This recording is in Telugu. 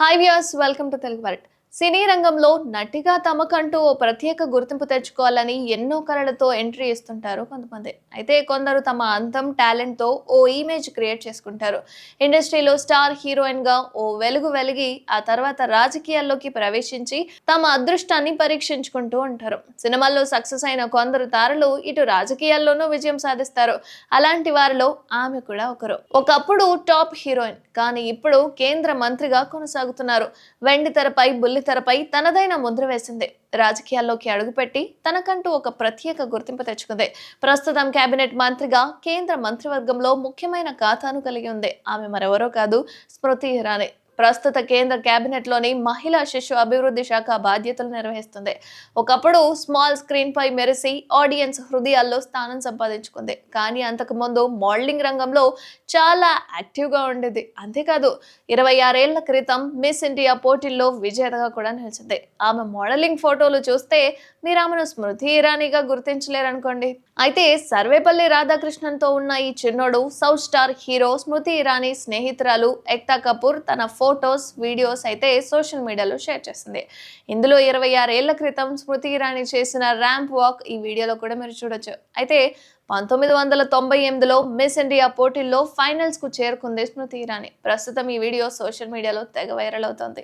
Hi views welcome to Telugu world. సినీ రంగంలో నటిగా తమకంటూ ఓ ప్రత్యేక గుర్తింపు తెచ్చుకోవాలని ఎన్నో కళలతో ఎంట్రీ ఇస్తుంటారు కొంతమంది. అయితే కొందరు తమ అందం టాలెంట్తో ఓ ఇమేజ్ క్రియేట్ చేసుకుంటారు. ఇండస్ట్రీలో స్టార్ హీరోయిన్గా ఓ వెలుగు వెలిగి ఆ తర్వాత రాజకీయాల్లోకి ప్రవేశించి తమ అదృష్టాన్ని పరీక్షించుకుంటూ ఉంటారు. సినిమాల్లో సక్సెస్ అయిన కొందరు తారలు ఇటు రాజకీయాల్లోనూ విజయం సాధిస్తారు. అలాంటి వారిలో ఆమె కూడా ఒకరు. ఒకప్పుడు టాప్ హీరోయిన్ కానీ ఇప్పుడు కేంద్ర మంత్రిగా కొనసాగుతున్నారు. వెండితెరపై బుల్లి తెరపై తనదైన ముద్ర వేసింది. రాజకీయాల్లోకి అడుగుపెట్టి తనకంటూ ఒక ప్రత్యేక గుర్తింపు తెచ్చుకుంది. ప్రస్తుతం కేబినెట్ మంత్రిగా కేంద్ర మంత్రివర్గంలో ముఖ్యమైన ఖాతాను కలిగి ఉంది. ఆమె మరెవరో కాదు స్మృతి ఇరానీ. ప్రస్తుత కేంద్ర కేబినెట్లోని మహిళా శిశు అభివృద్ధి శాఖ బాధ్యతలు నిర్వహిస్తుంది. ఒకప్పుడు స్మాల్ స్క్రీన్ పై మెరిసి ఆడియన్స్ హృదయాల్లో స్థానం సంపాదించుకుంది. కానీ అంతకుముందు మోడలింగ్ రంగంలో చాలా యాక్టివ్గా ఉండేది. అంతేకాదు ఇరవై ఆరేళ్ళ క్రితం మిస్ ఇండియా పోటీల్లో విజేతగా కూడా నిలిచింది. ఆమె మోడలింగ్ ఫోటోలు చూస్తే మీరు ఆమెను స్మృతి ఇరానీగా గుర్తించలేరనుకోండి. అయితే సర్వేపల్లి రాధాకృష్ణన్తో ఉన్న ఈ చిన్నోడు south star hero Smriti Irani స్నేహితురాలు ఎక్తా కపూర్ తన ఫోటోస్ వీడియోస్ అయితే సోషల్ మీడియాలో షేర్ చేసింది ఇందులో ఇరవై ఆరేళ్ళ క్రితం స్మృతి ఇరానీ చేసిన ర్యాంప్ వాక్ ఈ వీడియోలో కూడా మీరు చూడొచ్చు. అయితే పంతొమ్మిది వందల తొంభై ఎనిమిదిలో మిస్ ఇండియా పోటీల్లో ఫైనల్స్కు చేరుకుంది స్మృతి ఇరానీ. ప్రస్తుతం ఈ వీడియో సోషల్ మీడియాలో తెగ వైరల్ అవుతోంది.